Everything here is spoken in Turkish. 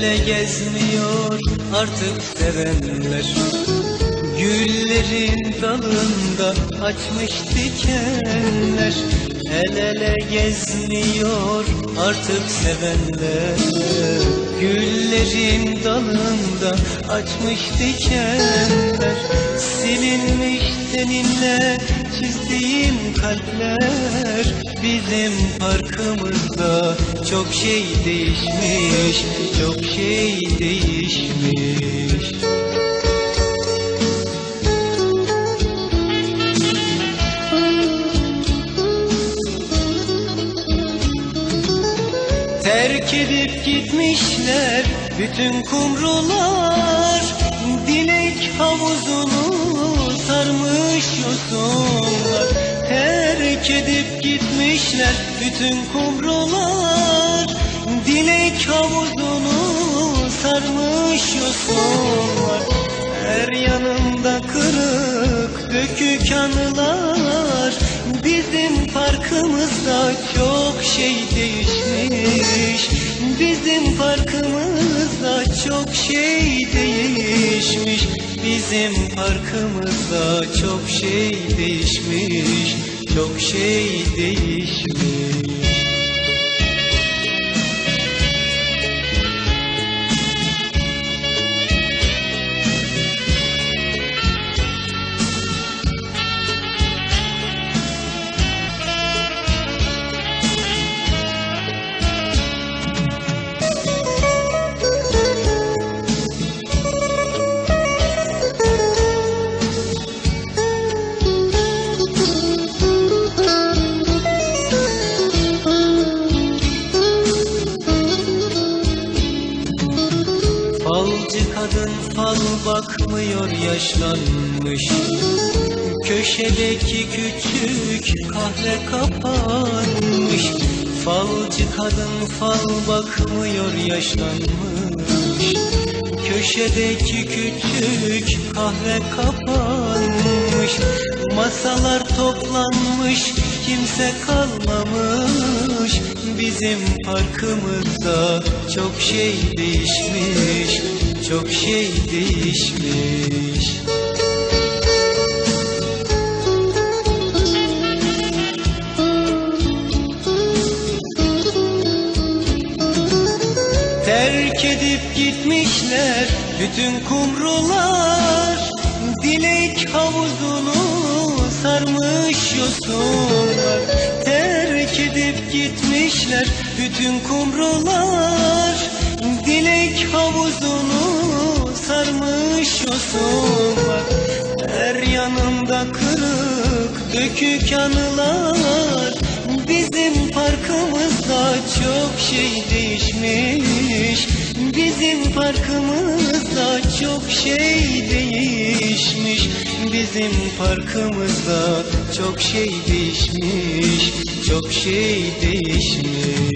gezmiyor artık sevenler. Güllerin dalında açmış dikenler. El ele gezmiyor artık sevenler. Güllerin dalında açmış dikenler. Silinmiş seninle çizdiğim kalpler Bizim parkımızda çok şey değişmiş Çok şey değişmiş. Terk edip gitmişler bütün kumrular Dilek havuzunu sarmış yosunlar Terk edip gitmişler bütün kumrular. Dilek havuzunu sarmış yosunlar Her yanında kırık dökük anılar. Bizim parkımızda çok şey değişmiş. Bizim parkımızda çok şey değişmiş Bizim parkımızda çok şey değişmiş Çok şey değişmiş Falcı kadın fal bakmıyor yaşlanmış. Köşedeki küçük kahve kapanmış. Falcı kadın fal bakmıyor yaşlanmış. Köşedeki küçük kahve kapanmış Masalar toplanmış kimse kalmamış. Bizim parkımızda çok şey değişmiş Çok şey değişmiş. Terk edip gitmişler bütün kumrular. Dilek havuzunu sarmış yosunlar Terk edip gitmişler bütün kumrular. Dilek havuzunu sarmış yosunlar Her yanında kırık dökük anılar. Bizim parkımızda çok şey değişmiş. Bizim parkımızda çok şey değişmiş Bizim parkımızda çok şey değişmiş Çok şey değişmiş